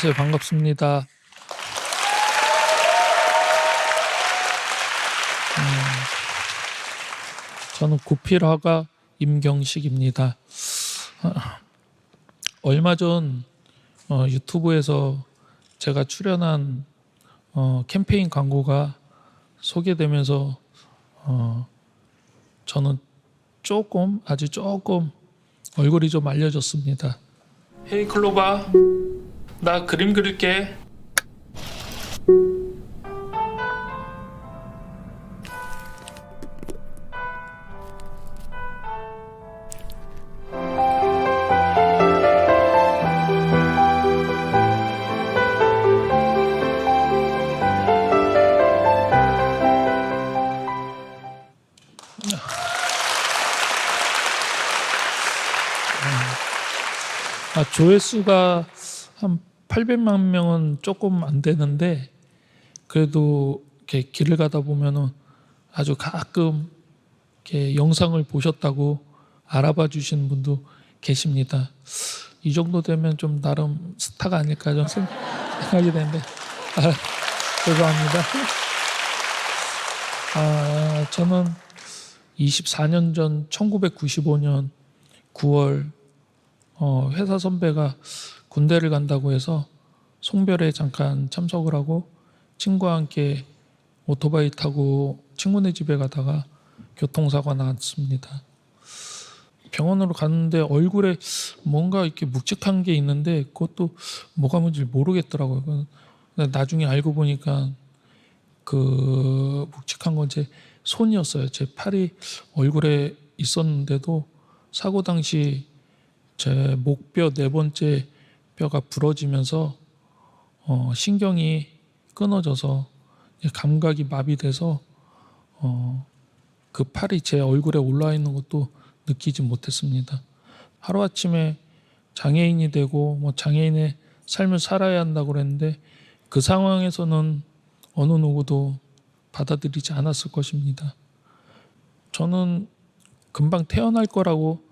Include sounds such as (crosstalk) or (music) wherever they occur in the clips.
안녕하세요. 반갑습니다. 음, 저는 구필화가 임경식입니다. 아, 얼마 전 어, 유튜브에서 제가 출연한 어, 캠페인 광고가 소개되면서 어, 저는 조금 아주 조금 얼굴이 좀 알려졌습니다. 헤이 클로바, 나 그림 그릴게. 아, 조회수가 한 800만 명은 조금 안 되는데 그래도 이렇게 길을 가다 보면은 아주 가끔 이렇게 영상을 보셨다고 알아봐 주시는 분도 계십니다. 이 정도 되면 좀 나름 스타가 아닐까 좀 생- (laughs) 생각이 되는데 아, 죄송합니다. 아, 저는 24년 전 1995년 9월 어, 회사 선배가 군대를 간다고 해서 송별에 잠깐 참석을 하고 친구와 함께 오토바이 타고 친구네 집에 가다가 교통사고가 났습니다. 병원으로 갔는데 얼굴에 뭔가 이렇게 묵직한 게 있는데 그것도 뭐가 뭔지 모르겠더라고요. 나중에 알고 보니까 그 묵직한 건 제 손이었어요. 제 팔이 얼굴에 있었는데도 사고 당시 제 목뼈 네 번째 뼈가 부러지면서 어, 신경이 끊어져서 감각이 마비돼서 어, 그 팔이 제 얼굴에 올라 있는 것도 느끼지 못했습니다. 하루 아침에 장애인이 되고 뭐 장애인의 삶을 살아야 한다고 그랬는데 그 상황에서는 어느 누구도 받아들이지 않았을 것입니다. 저는 금방 태어날 거라고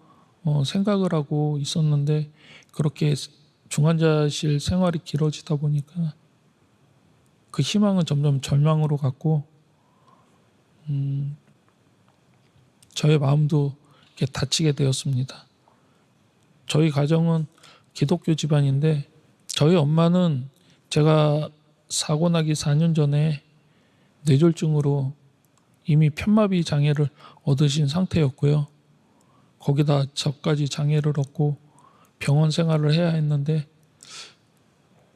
어, 생각을 하고 있었는데 그렇게 중환자실 생활이 길어지다 보니까 그 희망은 점점 절망으로 갔고 음, 저의 마음도 이렇게 다치게 되었습니다. 저희 가정은 기독교 집안인데 저희 엄마는 제가 사고 나기 4년 전에 뇌졸중으로 이미 편마비 장애를 얻으신 상태였고요. 거기다 저까지 장애를 얻고 병원 생활을 해야 했는데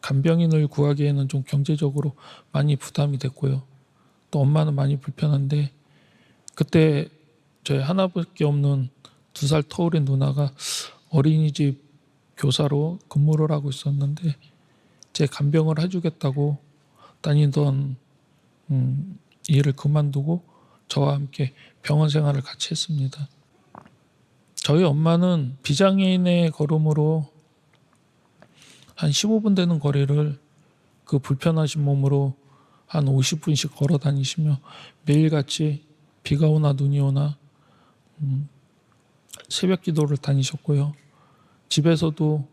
간병인을 구하기에는 좀 경제적으로 많이 부담이 됐고요. 또 엄마는 많이 불편한데 그때 저희 하나밖에 없는 두 살 터울의 누나가 어린이집 교사로 근무를 하고 있었는데 제 간병을 해주겠다고 다니던 음, 일을 그만두고 저와 함께 병원 생활을 같이 했습니다. 저희 엄마는 비장애인의 걸음으로 한 15분 되는 거리를 그 불편하신 몸으로 한 50분씩 걸어 다니시며 매일같이 비가 오나 눈이 오나 음, 새벽 기도를 다니셨고요. 집에서도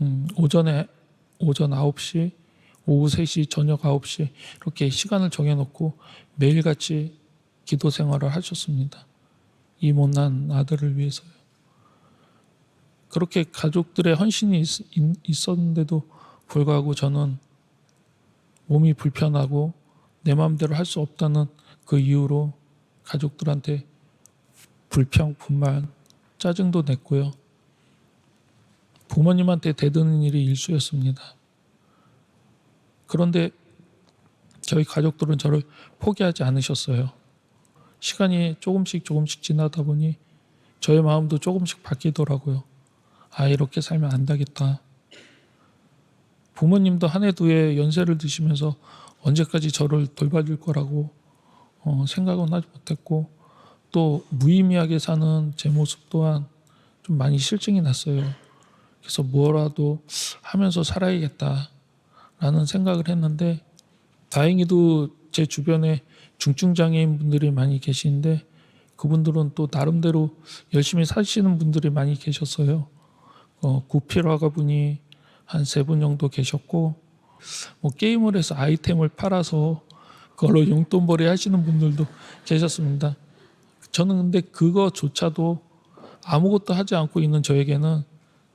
음, 오전에 오전 9시, 오후 3시, 저녁 9시 이렇게 시간을 정해놓고 매일같이 기도 생활을 하셨습니다. 이 못난 아들을 위해서요. 그렇게 가족들의 헌신이 있, 있었는데도 불구하고 저는 몸이 불편하고 내 마음대로 할 수 없다는 그 이유로 가족들한테 불평, 분만, 짜증도 냈고요. 부모님한테 대드는 일이 일수였습니다. 그런데 저희 가족들은 저를 포기하지 않으셨어요. 시간이 조금씩 조금씩 지나다 보니 저의 마음도 조금씩 바뀌더라고요. 아 이렇게 살면 안 되겠다. 부모님도 한 해 두 해 연세를 드시면서 언제까지 저를 돌봐줄 거라고 어, 생각은 하지 못했고 또 무의미하게 사는 제 모습 또한 좀 많이 실증이 났어요. 그래서 뭐라도 하면서 살아야겠다라는 생각을 했는데 다행히도 제 주변에 중증 장애인 분들이 많이 계시는데 그분들은 또 나름대로 열심히 사시는 분들이 많이 계셨어요. 어, 구필화가 분이 한 세 분 정도 계셨고 뭐 게임을 해서 아이템을 팔아서 그걸로 용돈벌이 하시는 분들도 계셨습니다. 저는 근데 그거조차도 아무것도 하지 않고 있는 저에게는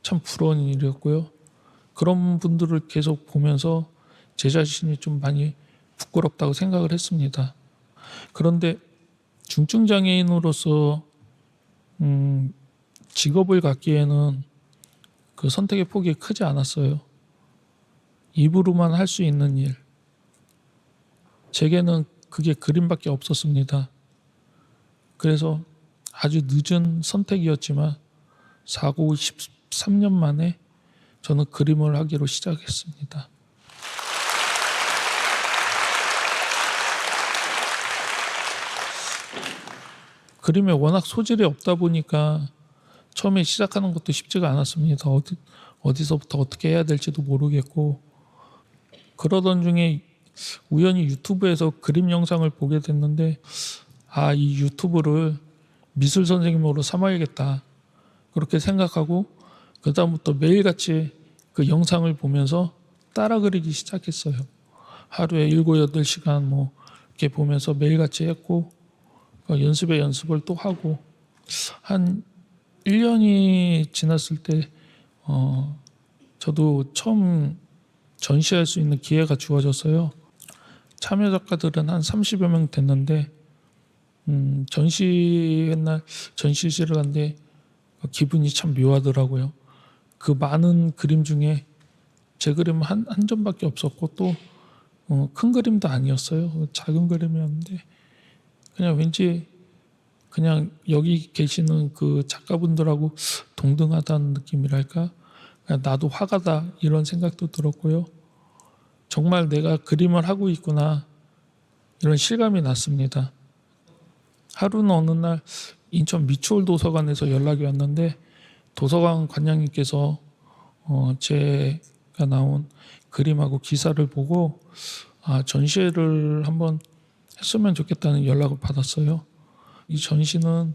참 부러운 일이었고요. 그런 분들을 계속 보면서 제 자신이 좀 많이 부끄럽다고 생각을 했습니다. 그런데 중증 장애인으로서 음, 직업을 갖기에는 그 선택의 폭이 크지 않았어요. 입으로만 할 수 있는 일. 제게는 그게 그림밖에 없었습니다. 그래서 아주 늦은 선택이었지만 사고 13년 만에 저는 그림을 하기로 시작했습니다. 그림에 워낙 소질이 없다 보니까 처음에 시작하는 것도 쉽지가 않았습니다. 어디, 어디서부터 어떻게 해야 될지도 모르겠고 그러던 중에 우연히 유튜브에서 그림 영상을 보게 됐는데 아 이 유튜브를 미술 선생님으로 삼아야겠다 그렇게 생각하고 그 다음부터 매일같이 그 영상을 보면서 따라 그리기 시작했어요. 하루에 일곱 여덟 시간 뭐 이렇게 보면서 매일같이 했고 어, 연습에 연습을 또 하고 한 1년이 지났을 때 어, 저도 처음 전시할 수 있는 기회가 주어졌어요. 참여 작가들은 한 30여 명 됐는데 음, 전시회 날 전시실을 갔는데 기분이 참 묘하더라고요. 그 많은 그림 중에 제 그림은 한, 한 점밖에 없었고 또 어, 큰 그림도 아니었어요. 작은 그림이었는데 그냥 왠지 그냥 여기 계시는 그 작가분들하고 동등하다는 느낌이랄까 나도 화가다 이런 생각도 들었고요. 정말 내가 그림을 하고 있구나 이런 실감이 났습니다. 하루는 어느 날 인천 미추홀 도서관에서 연락이 왔는데 도서관 관장님께서 어, 제가 나온 그림하고 기사를 보고 아, 전시회를 한번 했으면 좋겠다는 연락을 받았어요. 이 전시는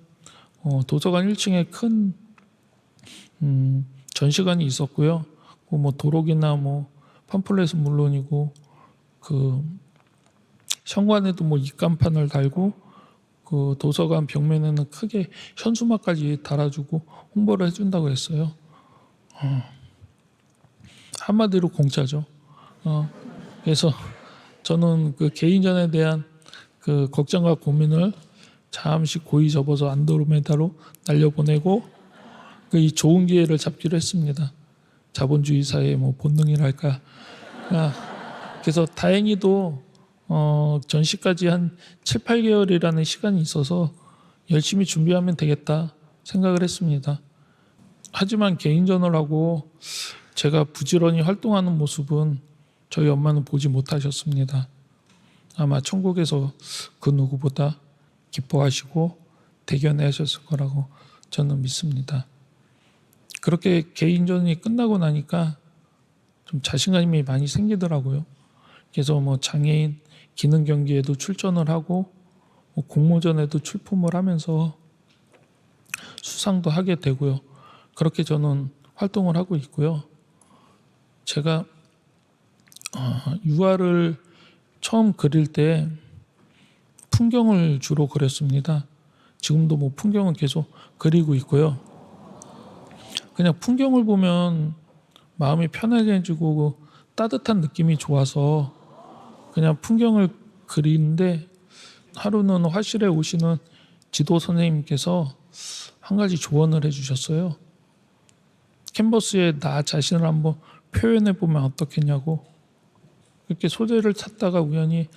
어, 도서관 1층에 큰 음, 전시관이 있었고요. 그뭐 도록이나 뭐 팜플렛은 물론이고 그 현관에도 뭐 입간판을 달고 그 도서관 벽면에는 크게 현수막까지 달아주고 홍보를 해준다고 했어요. 어, 한마디로 공짜죠. 어, 그래서 저는 그 개인전에 대한 그 걱정과 고민을 잠시 고이 접어서 안드로메다로 날려보내고 그이 좋은 기회를 잡기로 했습니다. 자본주의 사회의 뭐 본능이랄까. 아, 그래서 다행히도 어, 전시까지 한 7, 8개월이라는 시간이 있어서 열심히 준비하면 되겠다 생각을 했습니다. 하지만 개인전을 하고 제가 부지런히 활동하는 모습은 저희 엄마는 보지 못하셨습니다. 아마 천국에서 그 누구보다 기뻐하시고 대견해 하셨을 거라고 저는 믿습니다. 그렇게 개인전이 끝나고 나니까 좀 자신감이 많이 생기더라고요. 그래서 뭐 장애인 기능 경기에도 출전을 하고 뭐 공모전에도 출품을 하면서 수상도 하게 되고요. 그렇게 저는 활동을 하고 있고요. 제가 어, 유화를 처음 그릴 때 풍경을 주로 그렸습니다. 지금도 뭐 풍경은 계속 그리고 있고요. 그냥 풍경을 보면 마음이 편안해지고 따뜻한 느낌이 좋아서 그냥 풍경을 그리는데 하루는 화실에 오시는 지도 선생님께서 한 가지 조언을 해주셨어요. 캔버스에 나 자신을 한번 표현해 보면 어떻겠냐고 이렇게 소재를 찾다가 우연히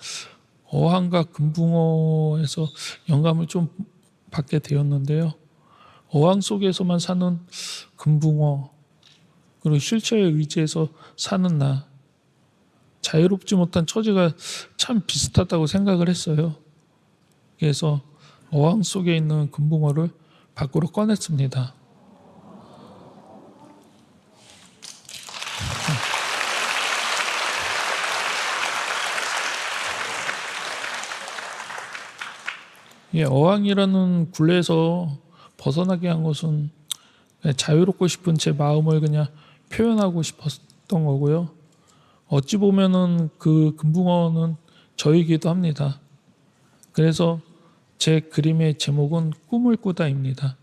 어항과 금붕어에서 영감을 좀 받게 되었는데요. 어항 속에서만 사는 금붕어 그리고 실체에 의지해서 사는 나 자유롭지 못한 처지가 참 비슷하다고 생각을 했어요. 그래서 어항 속에 있는 금붕어를 밖으로 꺼냈습니다. 예, 어항이라는 굴레에서 벗어나게 한 것은 자유롭고 싶은 제 마음을 그냥 표현하고 싶었, 했던 거고요. 어찌 보면은 그 금붕어는 저이기도 합니다. 그래서 제 그림의 제목은 꿈을 꾸다입니다.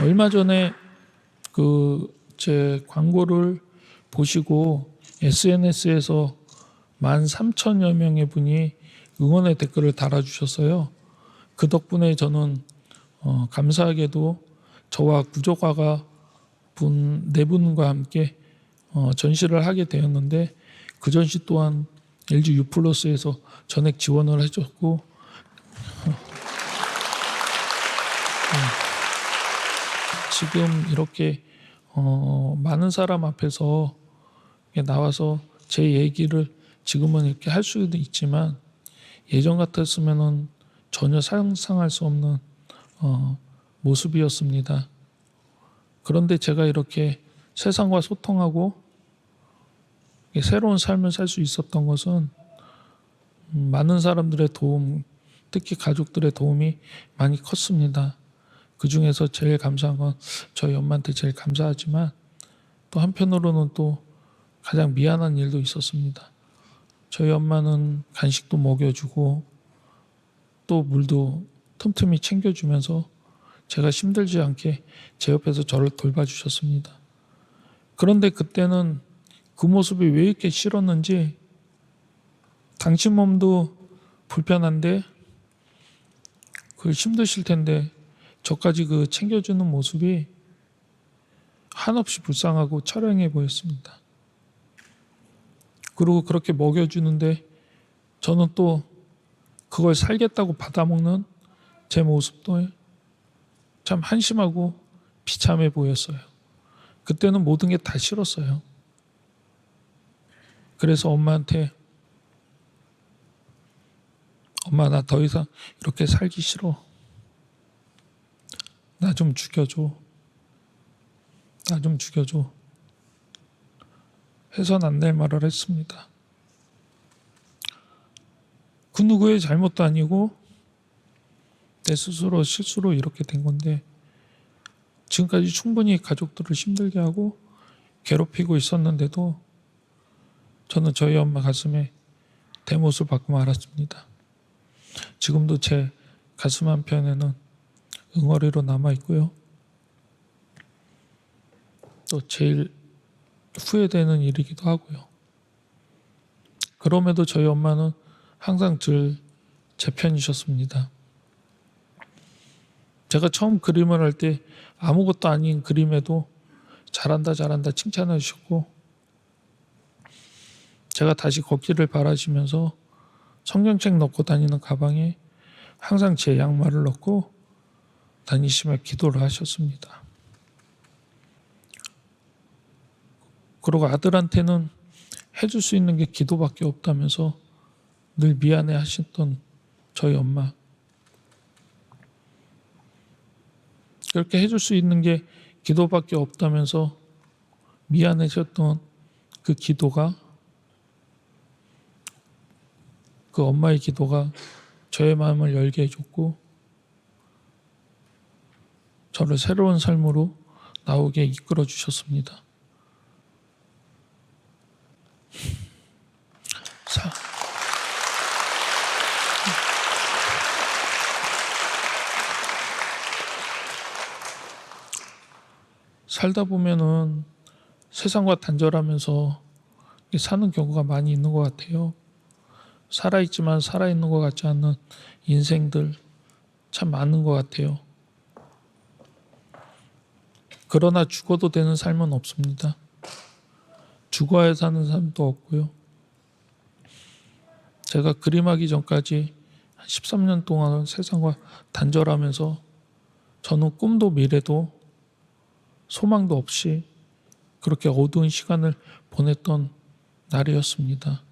음. 얼마 전에 그 제 광고를 보시고 SNS에서 13,000여 명의 분이 응원의 댓글을 달아주셨어요. 그 덕분에 저는 어, 감사하게도 저와 구조가가 분 네 분과 함께 어, 전시를 하게 되었는데 그 전시 또한 LG U 플러스에서 전액 지원을 해줬고 어, 지금 이렇게 어, 많은 사람 앞에서 나와서 제 얘기를 지금은 이렇게 할 수도 있지만 예전 같았으면은 전혀 상상할 수 없는 어, 모습이었습니다. 그런데 제가 이렇게 세상과 소통하고 새로운 삶을 살 수 있었던 것은 음, 많은 사람들의 도움, 특히 가족들의 도움이 많이 컸습니다. 그 중에서 제일 감사한 건 저희 엄마한테 제일 감사하지만 또 한편으로는 또 가장 미안한 일도 있었습니다. 저희 엄마는 간식도 먹여주고 또 물도 틈틈이 챙겨주면서 제가 힘들지 않게 제 옆에서 저를 돌봐주셨습니다. 그런데 그때는 그 모습이 왜 이렇게 싫었는지 당신 몸도 불편한데 그 힘드실 텐데 저까지 그 챙겨주는 모습이 한없이 불쌍하고 처량해 보였습니다. 그리고 그렇게 먹여주는데 저는 또 그걸 살겠다고 받아먹는 제 모습도 참 한심하고 비참해 보였어요. 그때는 모든 게 다 싫었어요. 그래서 엄마한테 엄마 나 더 이상 이렇게 살기 싫어. 나 좀 죽여줘. 나 좀 죽여줘. 해선 안 될 말을 했습니다. 그 누구의 잘못도 아니고 내 스스로 실수로 이렇게 된 건데 지금까지 충분히 가족들을 힘들게 하고 괴롭히고 있었는데도 저는 저희 엄마 가슴에 대못을 받고 말았습니다. 지금도 제 가슴 한편에는 응어리로 남아 있고요. 또 제일 후회되는 일이기도 하고요. 그럼에도 저희 엄마는 항상 늘 제 편이셨습니다. 제가 처음 그림을 할 때 아무것도 아닌 그림에도 잘한다 잘한다 칭찬해 주셨고 제가 다시 걷기를 바라시면서 성경책 넣고 다니는 가방에 항상 제 양말을 넣고 다니시며 기도를 하셨습니다. 그리고 아들한테는 해줄 수 있는 게 기도밖에 없다면서 늘 미안해 하셨던 저희 엄마. 그렇게 해줄 수 있는 게 기도밖에 없다면서 미안해졌던 그 기도가 그 엄마의 기도가 저의 마음을 열게 해줬고 저를 새로운 삶으로 나오게 이끌어 주셨습니다. 사, 살다 보면은 세상과 단절하면서 사는 경우가 많이 있는 것 같아요. 살아있지만 살아있는 것 같지 않은 인생들 참 많은 것 같아요. 그러나 죽어도 되는 삶은 없습니다. 죽어야 사는 삶도 없고요. 제가 그림하기 전까지 한 13년 동안 세상과 단절하면서 저는 꿈도 미래도 소망도 없이 그렇게 어두운 시간을 보냈던 날이었습니다.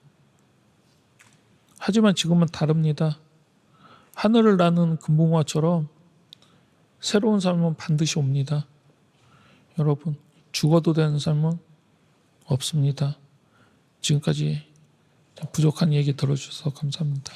하지만 지금은 다릅니다. 하늘을 나는 금붕어처럼 새로운 삶은 반드시 옵니다. 여러분, 죽어도 되는 삶은 없습니다. 지금까지 부족한 얘기 들어주셔서 감사합니다.